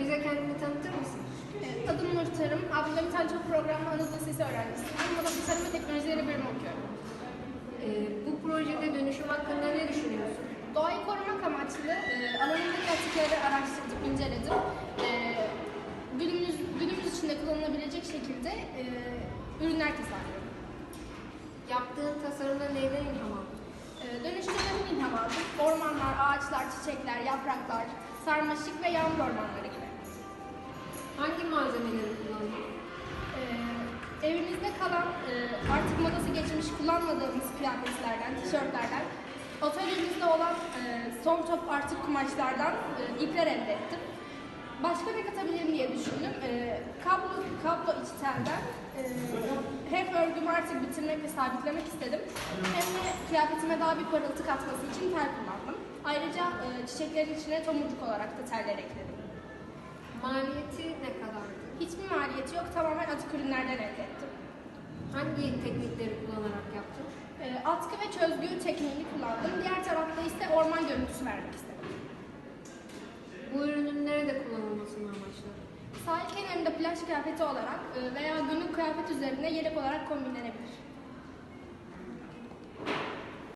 Bize kendini tanıtır mısın? Evet, adım Nur Tarım. Abdülhamit Tançok Programı Anadolu Lisesi öğrencisiyim. Moda Tasarım ve Teknolojileri bölümü okuyorum. Ee, bu projede dönüşüm hakkında ne düşünüyorsun? Doğayı korumak amaçlı e, alanındaki atıkları araştırdım, inceledim. E, günümüz, günümüz içinde kullanılabilecek şekilde e, ürünler tasarlıyorum. Yaptığın tasarımda neyden ilham aldın? E, dönüştürmeden ilham aldım. Ormanlar, ağaçlar, çiçekler, yapraklar, sarmaşık ve yağmur ormanları gibi. Hangi malzemeleri kullandın? Ee, evimizde kalan e, artık modası geçmiş kullanmadığımız kıyafetlerden, tişörtlerden, atölyemizde olan e, son top artık kumaşlardan e, ipler elde ettim. Başka ne katabilirim diye düşündüm. E, kablo, kablo içi telden e, örgümü artık bitirmek ve sabitlemek istedim. Hem de kıyafetime daha bir parıltı katması için tel kullandım. Ayrıca e, çiçeklerin içine tomurcuk olarak da teller ekledim. Maliyeti ne kadardı? Hiçbir maliyeti yok, tamamen atık ürünlerden elde ettim. Hangi teknikleri kullanarak yaptın? E, atkı ve çözgü tekniğini kullandım. Diğer tarafta ise orman görüntüsü vermek istedim. Bu ürünün nerede kullanılmasını amaçladın? Sahil kenarında plaj kıyafeti olarak e, veya kıyafet üzerine yelek olarak kombinlenebilir.